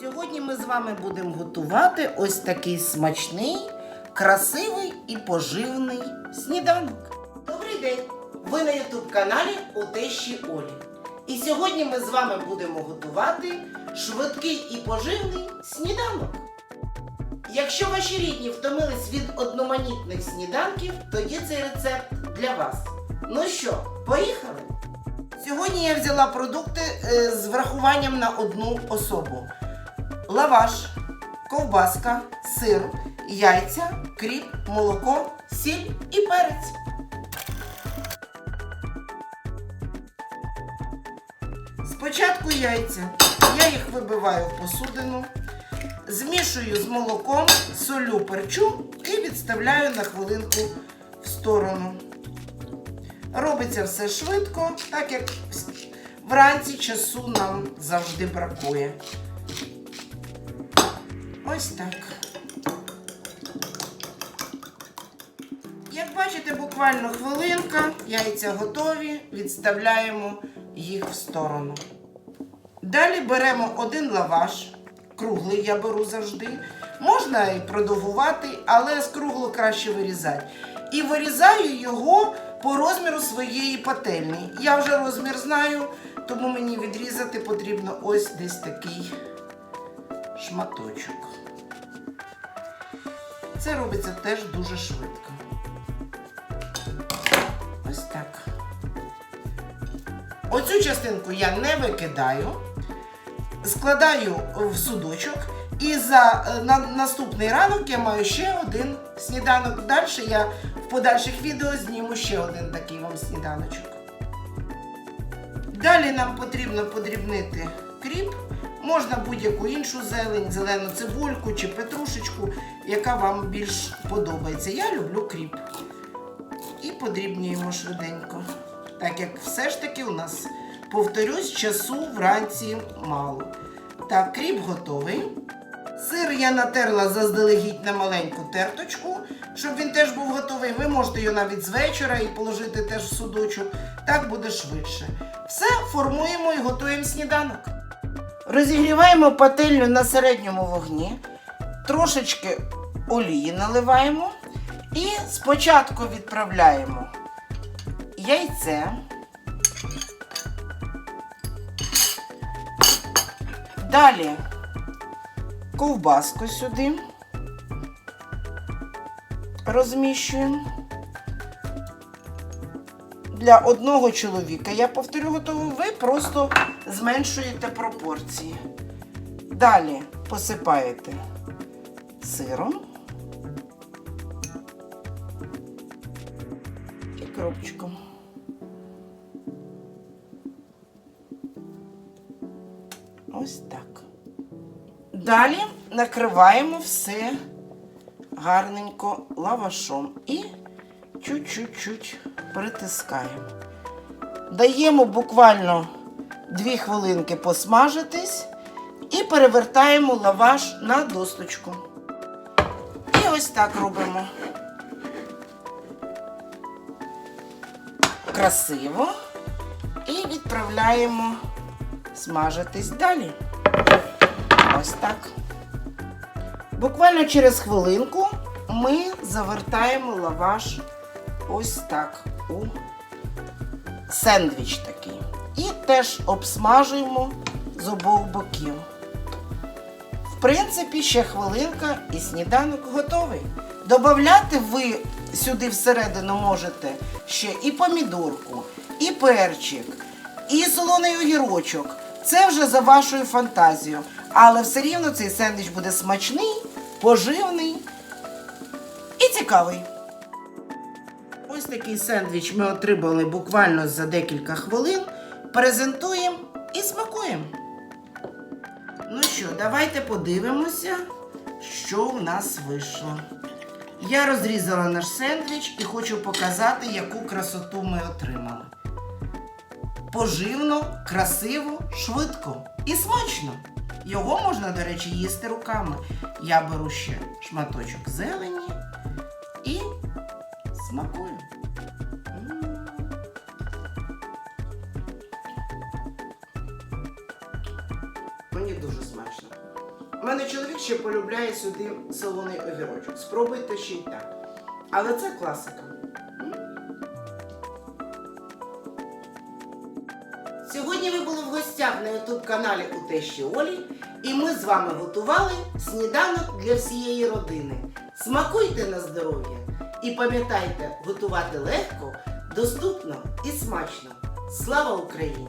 Сьогодні ми з вами будемо готувати ось такий смачний, красивий і поживний сніданок. Добрий день! Ви на ютуб каналі у тещі Олі. І сьогодні ми з вами будемо готувати швидкий і поживний сніданок. Якщо ваші рідні втомились від одноманітних сніданків, тоді цей рецепт для вас. Ну що, поїхали? Сьогодні я взяла продукти е, з врахуванням на одну особу: лаваш, ковбаска, сир, яйця, кріп, молоко, сіль і перець. Спочатку яйця. Я їх вибиваю в посудину, змішую з молоком, солю, перчу і відставляю на хвилинку в сторону. Робиться все швидко, так як вранці часу нам завжди бракує. Ось так. Як бачите, буквально хвилинка, яйця готові, відставляємо їх в сторону. Далі беремо один лаваш, круглий я беру завжди. Можна і продовгувати, але з круглого краще вирізати. І вирізаю його по розміру своєї пательні. Я вже розмір знаю, тому мені відрізати потрібно ось десь такий шматочок. Це робиться теж дуже швидко. Ось так. Оцю частинку я не викидаю, складаю в судочок. І за е, на, наступний ранок я маю ще один сніданок. Далі я в подальших відео зніму ще один такий вам сніданочок. Далі нам потрібно подрібнити кріп. Можна будь-яку іншу зелень, зелену цибульку чи петрушечку, яка вам більш подобається. Я люблю кріп. І подрібнюємо швиденько. Так як все ж таки у нас, повторюсь, часу вранці мало. Так, кріп готовий. Сир я натерла заздалегідь на маленьку терточку, щоб він теж був готовий. Ви можете його навіть з вечора і положити теж в судочок. Так буде швидше. Все формуємо і готуємо сніданок. Розігріваємо пательню на середньому вогні, трошечки олії наливаємо і спочатку відправляємо яйце. Далі ковбаску сюди розміщуємо. Для одного чоловіка, я повторю, готову, ви просто зменшуєте пропорції. Далі посипаєте сиром і кропчиком. Ось так. Далі накриваємо все гарненько лавашом і чуть-чуть притискаємо. Даємо буквально 2 хвилинки посмажитись і перевертаємо лаваш на досточку. І ось так робимо. Красиво. І відправляємо смажитись далі. Ось так. Буквально через хвилинку ми завертаємо лаваш ось так у сендвіч такий. І теж обсмажуємо з обох боків. В принципі, ще хвилинка і сніданок готовий. Добавляти ви сюди всередину можете ще і помідорку, і перчик, і солоний огірочок. Це вже за вашою фантазією. Але все рівно цей сендвіч буде смачний, поживний і цікавий. Ось такий сендвіч ми отримали буквально за декілька хвилин. Презентуємо і смакуємо. Ну що, давайте подивимося, що в нас вийшло. Я розрізала наш сендвіч і хочу показати, яку красоту ми отримали. Поживно, красиво, швидко і смачно. Його можна, до речі, їсти руками. Я беру ще шматочок зелені і смакую. Мені дуже смачно. У мене чоловік ще полюбляє сюди солоний огірочок. Спробуйте ще й так. Але це класика. Сьогодні ви були в гостях на ютуб каналі у Тещі Олі, і ми з вами готували сніданок для всієї родини. Смакуйте на здоров'я і пам'ятайте, готувати легко, доступно і смачно. Слава Україні!